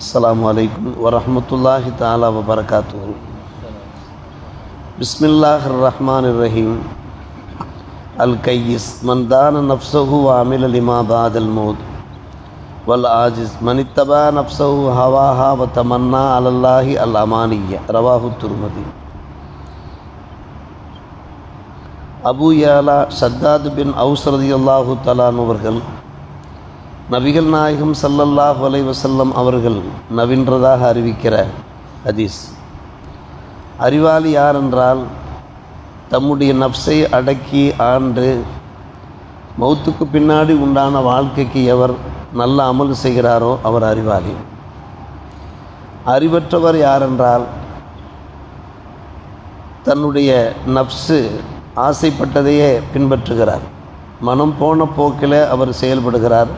السلام عليكم ورحمة الله تعالى وبركاته بسم الله الرحمن الرحيم الكيس من دان نفسه وعمل لما بعد الموت والعاجز من اتبع نفسه هواها وتمنى على الله الأمانية رواه الترمذي அபு யாலா சத்தாத் பின் house ரதியல்லாஹு தலான் அவர்கள் நபிகள் நாயகம் ஸல்லல்லாஹு அலைஹி வசல்லம் அவர்கள் நவின்றதாக அறிவிக்கிற ஹதீஸ். அறிவாளி யார் என்றால் தம்முடைய நப்சை அடக்கி ஆண்டு மௌத்துக்கு பின்னாடி உண்டான வாழ்க்கைக்கு எவர் நல்ல அமல் செய்கிறாரோ அவர் அறிவாளி. அறிவற்றவர் யாரென்றால் தன்னுடைய நப்சு ஆசைப்பட்டதையே பின்பற்றுகிறார். மனம் போன போக்கில் அவர் செயல்படுகிறார்.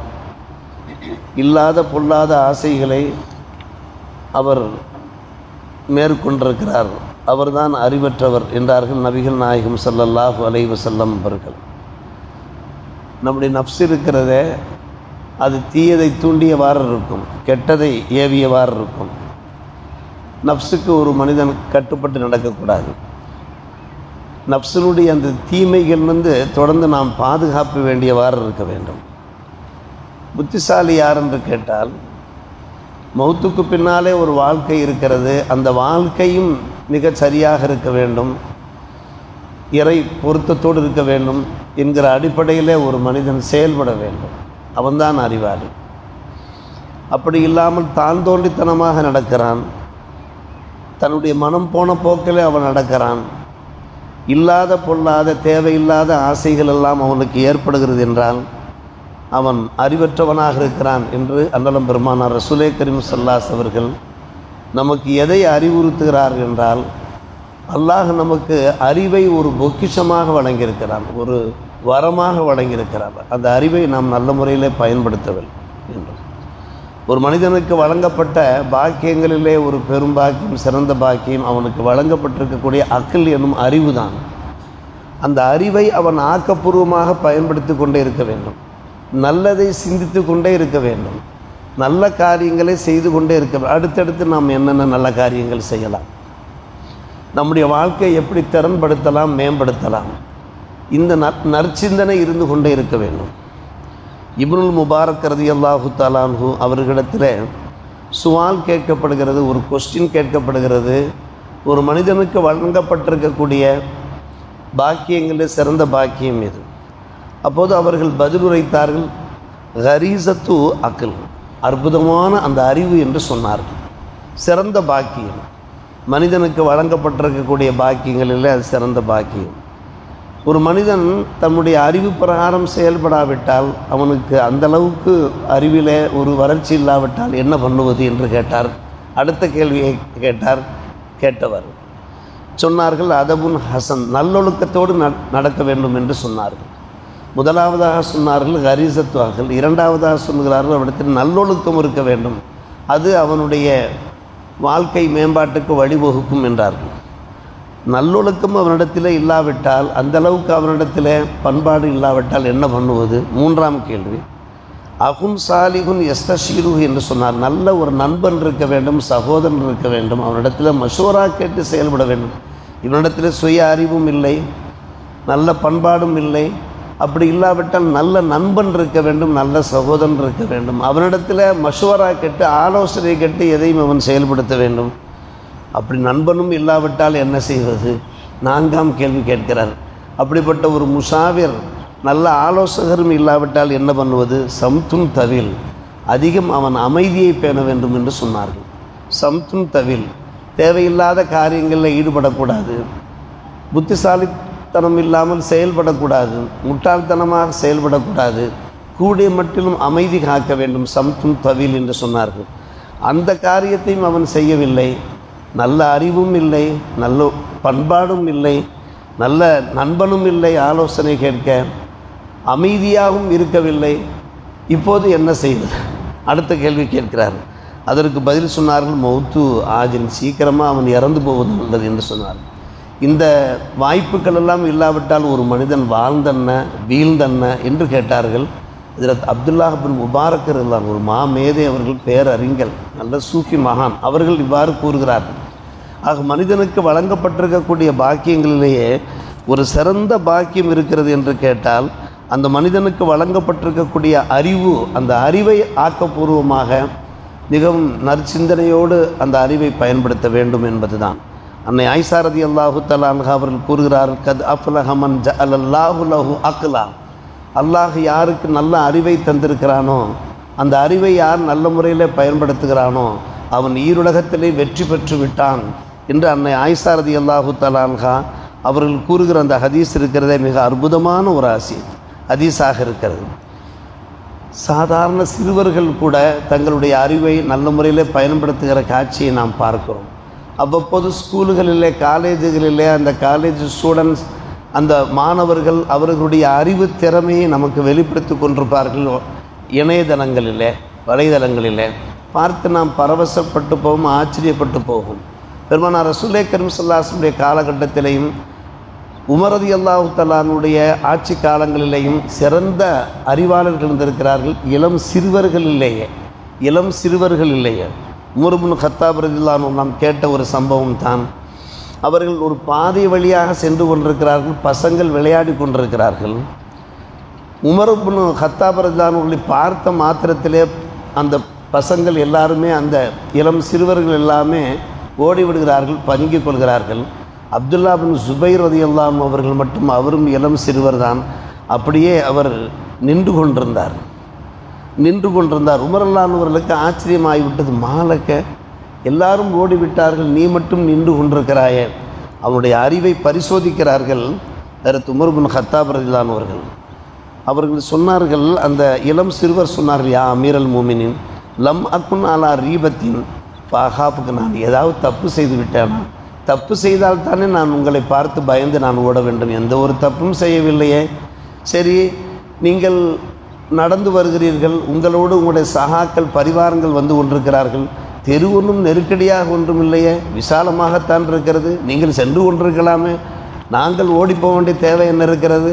இல்லாத பொல்லாத ஆசைகளை அவர் மேற்கொண்டிருக்கிறார். அவர்தான் அறிவற்றவர் என்றார்கள் நபிகள் நாயகம் சல்லல்லாஹு அலைவு செல்லம் அவர்கள். நம்முடைய நப்ஸ் இருக்கிறதே அது தீயதை தூண்டியவாறு இருக்கும் கெட்டதை ஏவியவாறு இருக்கும். நப்சுக்கு ஒரு மனிதன் கட்டுப்பட்டு நடக்கக்கூடாது. நப்சினுடைய அந்த தீமைகள் வந்து தொடர்ந்து நாம் பாதுகாப்பு வேண்டியவாறு இருக்க வேண்டும். புத்திசாலி யார் என்று கேட்டால் மௌத்துக்கு பின்னாலே ஒரு வாழ்க்கை இருக்கிறது. அந்த வாழ்க்கையும் மிக சரியாக இருக்க வேண்டும். இறை பொருத்தத்தோடு இருக்க வேண்டும் என்கிற அடிப்படையிலே ஒரு மனிதன் செயல்பட வேண்டும். அவன்தான் அறிவாளி. அப்படி இல்லாமல் தான் தோன்றித்தனமாக நடக்கிறான். தன்னுடைய மனம் போன போக்கிலே அவன் நடக்கிறான். இல்லாத பொல்லாத தேவையில்லாத ஆசைகள் எல்லாம் அவனுக்கு ஏற்படுகிறது என்றால் அவன் அறிவற்றவனாக இருக்கிறான் என்று அன்னலம் பெருமானார் ரசுலே கரீம் சல்லாஸ் அவர்கள் நமக்கு எதை அறிவுறுத்துகிறார் என்றால் அல்லாஹ் நமக்கு அறிவை ஒரு பொக்கிஷமாக வழங்கியிருக்கிறான் ஒரு வரமாக வழங்கியிருக்கிறான் அந்த அறிவை நாம் நல்ல முறையிலே பயன்படுத்தவில்லை என்று ஒரு மனிதனுக்கு வழங்கப்பட்ட பாக்கியங்களிலே ஒரு பெரும் பாக்கியம் சிறந்த பாக்கியம் அவனுக்கு வழங்கப்பட்டிருக்கக்கூடிய அக்கல் என்னும் அறிவு தான் அந்த அறிவை அவன் ஆக்கப்பூர்வமாக பயன்படுத்தி கொண்டே இருக்க வேண்டும். நல்லதை சிந்தித்து கொண்டே இருக்க வேண்டும். நல்ல காரியங்களை செய்து கொண்டே இருக்க அடுத்தடுத்து நாம் என்னென்ன நல்ல காரியங்கள் செய்யலாம். நம்முடைய வாழ்க்கையை எப்படி திறன்படுத்தலாம் மேம்படுத்தலாம். இந்த நற்சிந்தனை இருந்து கொண்டே இருக்க வேண்டும். இப்னுல் முபாரக் ரதி அல்லாஹு தாலான்ஹு அவர்களிடத்தில் சுவால் கேட்கப்படுகிறது ஒரு கொஸ்டின் கேட்கப்படுகிறது. ஒரு மனிதனுக்கு வழங்கப்பட்டிருக்கக்கூடிய பாக்கியங்களில் சிறந்த பாக்கியம் இது. அப்போது அவர்கள் பதிலுரைத்தார்கள் ஹரீசத்து அக்கல் அற்புதமான அந்த அறிவு என்று சொன்னார்கள். சிறந்த பாக்கியம். மனிதனுக்கு வழங்கப்பட்டிருக்கக்கூடிய பாக்கியங்களில் அது சிறந்த பாக்கியம். ஒரு மனிதன் தன்னுடைய அறிவு பிரகாரம் செயல்படாவிட்டால் அவனுக்கு அந்தளவுக்கு அறிவிலே ஒரு வறட்சி இல்லாவிட்டால் என்ன பண்ணுவது என்று கேட்டார். அடுத்த கேள்வியை கேட்டார் கேட்டவர். சொன்னார்கள் அதபுன் ஹசன் நல்லொழுக்கத்தோடு நடக்க வேண்டும் என்று சொன்னார்கள். முதலாவதாக சொன்னார்கள் ஹரிசத்துவார்கள் இரண்டாவதாக சொல்கிறார்கள் அவனிடத்தில் நல்லொழுக்கம் இருக்க வேண்டும். அது அவனுடைய வாழ்க்கை மேம்பாட்டுக்கு வழிவகுக்கும் என்றார்கள். நல்லொழுக்கம் அவனிடத்தில் இல்லாவிட்டால் அந்த அளவுக்கு அவனிடத்தில் பண்பாடு இல்லாவிட்டால் என்ன பண்ணுவது? மூன்றாம் கேள்வி. அகும் சாலிகுன் எஸ்தஷீரு என்று சொன்னார். நல்ல ஒரு நண்பன் இருக்க வேண்டும் சகோதரன் இருக்க வேண்டும் அவனிடத்தில் மஷூரா கேட்டு செயல்பட வேண்டும். இவனிடத்தில் சுய அறிவும் இல்லை நல்ல பண்பாடும் இல்லை அப்படி இல்லாவிட்டால் நல்ல நண்பன் இருக்க வேண்டும் நல்ல சகோதரன் இருக்க வேண்டும். அவனிடத்தில் மஷுவரா கெட்டு ஆலோசனை கெட்டு எதையும் அவன் செயல்படுத்த வேண்டும். அப்படி நண்பனும் இல்லாவிட்டால் என்ன செய்வது? நான்காம் கேள்வி கேட்கிறார். அப்படிப்பட்ட ஒரு முசாவிர் நல்ல ஆலோசகரும் இல்லாவிட்டால் என்ன பண்ணுவது? சம்துன் தவில். அதிகம் அவன் அமைதியை பேண வேண்டும் என்று சொன்னார்கள். சம்துன் தவில். தேவையில்லாத காரியங்களில் ஈடுபடக்கூடாது. முட்டாள்தனம் இல்லாமல் செயல்படக்கூடாது. முட்டாள்தனமாக செயல்படக்கூடாது. கூடிய மட்டிலும் அமைதி காக்க வேண்டும். சம்தும் தவில் என்று சொன்னார்கள். அந்த காரியத்தையும் அவன் செய்யவில்லை. நல்ல அறிவும் இல்லை. நல்ல பண்பாடும் இல்லை. நல்ல நண்பனும் இல்லை. ஆலோசனை கேட்க அமைதியாகவும் இருக்கவில்லை. இப்போது என்ன செய்வது? அடுத்த கேள்வி கேட்கிறார். அதற்கு பதில் சொன்னார்கள் மௌத்து ஆஜின். சீக்கிரமாக அவன் இறந்து போவது நல்லது என்று சொன்னார் இந்த வாய்ப்புகள் எல்லாம் இல்லாவிட்டால் ஒரு மனிதன் வாழ்ந்தன்ன வீழ்ந்தன்ன என்று கேட்டார்கள். இதில் அப்துல்லாஹ் பின் முபாரக் இருந்தார் ஒரு மாமேதை அவர்கள் பேரறிஞர் நல்ல சூஃபி மகான். அவர்கள் இவ்வாறு கூறுகிறார்கள். ஆக மனிதனுக்கு வழங்கப்பட்டிருக்கக்கூடிய பாக்கியங்களிலேயே ஒரு சிறந்த பாக்கியம் இருக்கிறது என்று கேட்டால் அந்த மனிதனுக்கு வழங்கப்பட்டிருக்கக்கூடிய அறிவு அந்த அறிவை ஆக்கப்பூர்வமாக மிகவும் நற்சிந்தனையோடு அந்த அறிவை பயன்படுத்த வேண்டும் என்பதுதான். அன்னை ஐசாரதி அல்லாஹு தலான்ஹா அவர்கள் கூறுகிறார்கள் கத் அஃப்லஹமன் ஜ அல்லாஹு லஹு அக்லா. அல்லாஹ் யாருக்கு நல்ல அறிவை தந்திருக்கிறானோ அந்த அறிவை யார் நல்ல முறையில் பயன்படுத்துகிறானோ அவன் ஈருலகத்திலே வெற்றி பெற்று விட்டான் என்று அன்னை ஆயிசாரதி அல்லாஹு தலான்ஹா அவர்கள் கூறுகிற அந்த ஹதீஸ் இருக்கிறதே மிக அற்புதமான ஒரு ஆசி ஹதீஸாக இருக்கிறது. சாதாரண சிறுவர்கள் கூட தங்களுடைய அறிவை நல்ல முறையில் பயன்படுத்துகிற காட்சியை நாம் பார்க்கிறோம். அவ்வப்போது ஸ்கூலுகளிலே காலேஜுகளிலே அந்த காலேஜ் ஸ்டூடெண்ட்ஸ் அந்த மாணவர்கள் அவர்களுடைய அறிவு திறமையை நமக்கு வெளிப்படுத்தி கொண்டிருப்பார்கள் இணையதளங்களிலே வலைதளங்களிலே. பார்த்து நாம் பரவசப்பட்டு போகும் ஆச்சரியப்பட்டு போகும். பெருமானார் ரசூலே கரீம் காலகட்டத்திலையும் உமரது உமரதி அல்லாஹு தலானுடைய ஆட்சி காலங்களிலேயும் சிறந்த அறிவாளர்கள் இருந்திருக்கிறார்கள். இளம் சிறுவர்களிலேயே இளம் சிறுவர்களிலேயே. உமர்புன் ஹத்தாப் ரதில்லானு நாம் கேட்ட ஒரு சம்பவம் தான். அவர்கள் ஒரு பாதை வழியாக சென்று கொண்டிருக்கிறார்கள் பசங்கள் விளையாடி கொண்டிருக்கிறார்கள். உமர்புன் ஹத்தாப் ரதில்லானுகளை பார்த்த மாத்திரத்திலே அந்த பசங்கள் எல்லாருமே அந்த இளம் சிறுவர்கள் எல்லாமே ஓடிவிடுகிறார்கள் பதுங்கிக் கொள்கிறார்கள். அப்துல்லா பின் சுபைர் ரதியல்லாம் அவர்கள் மட்டும் அவரும் இளம் சிறுவர் தான். அப்படியே அவர் நின்று கொண்டிருந்தார். நின்று கொண்டிருந்தார். உமரல்லானவர்களுக்கு ஆச்சரியமாகிவிட்டது மாலக்க எல்லாரும் ஓடிவிட்டார்கள். நீ மட்டும் நின்று கொண்டிருக்கிறாயே. அவனுடைய அறிவை பரிசோதிக்கிறார்கள். அதற்கு உமர் பின் ஹத்தாப் அவர்கள். சொன்னார்கள் அந்த இளம் சிறுவர் சொன்னார்கள் யா அமீரல் மூமினின் லம் அக்குன் அலா ரீபத்தின் பாகாப்புக்கு நான் ஏதாவது தப்பு செய்து விட்டேனா? தப்பு செய்தால் தானே நான் உங்களை பார்த்து பயந்து நான் ஓட வேண்டும். எந்த ஒரு தப்பும் செய்யவில்லையே. சரி நீங்கள் நடந்து வருகிறீர்கள் உங்களோடு உங்களுடைய சகாக்கள் பரிவாரங்கள் வந்து கொண்டிருக்கிறார்கள். தெரு ஒன்றும் நெருக்கடியாக ஒன்றும் இல்லையே விசாலமாகத்தான் இருக்கிறது. நீங்கள் சென்று கொண்டிருக்கலாமே. நாங்கள் ஓடி போக வேண்டிய தேவை என்ன இருக்கிறது?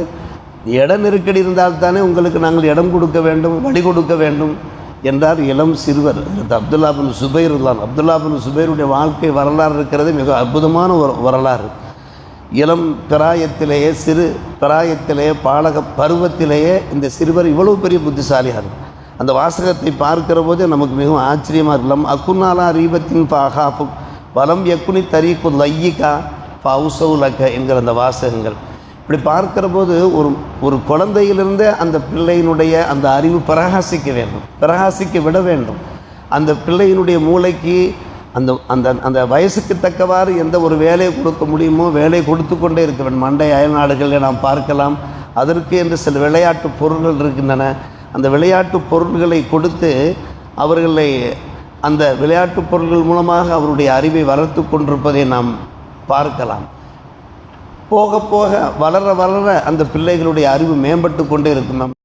இட நெருக்கடி இருந்தால்தானே உங்களுக்கு நாங்கள் இடம் கொடுக்க வேண்டும் வழி கொடுக்க வேண்டும் என்றார் இளம் சிறுவர். அது அப்துல்லா பின் சுபைர் தான். அப்துல்லா பின் சுபைருடைய வாழ்க்கை வரலாறு இருக்கிறது மிக அற்புதமான ஒரு வரலாறு. இளம் பிராயத்திலேயே சிறு பிராயத்திலேயே பாலக பருவத்திலேயே இந்த சிறுவர் இவ்வளவு பெரிய புத்திசாலியாக இருக்கும் அந்த வாசகத்தை பார்க்கிற போது நமக்கு மிகவும் ஆச்சரியமாக இருக்கலாம் அக்குன்னாலா ரீபத்தின் பாகாஃபு வலம் எக்குனி தரீக்கு லையிகா பவுசவுலக்க என்கிற அந்த வாசகங்கள். இப்படி பார்க்கிற போது ஒரு ஒரு குழந்தையிலிருந்தே அந்த பிள்ளையினுடைய அந்த அறிவு பிரகாசிக்க வேண்டும். பிரகாசிக்க விட வேண்டும். அந்த பிள்ளையினுடைய மூளைக்கு அந்த அந்த அந்த வயசுக்கு தக்கவாறு எந்த ஒரு வேலையை கொடுக்க முடியுமோ வேலை கொடுத்து கொண்டே இருக்க வேண்டும் மண்டை அயல் நாடுகளில் நாம் பார்க்கலாம். அதற்கு என்று சில விளையாட்டு பொருள்கள் இருக்கின்றன. அந்த விளையாட்டு பொருள்களை கொடுத்து அவர்களை அந்த விளையாட்டு பொருள்கள் மூலமாக அவருடைய அறிவை வளர்த்து கொண்டிருப்பதை நாம் பார்க்கலாம். போக போக வளர வளர அந்த பிள்ளைகளுடைய அறிவு மேம்பட்டு கொண்டே இருக்கும். நம்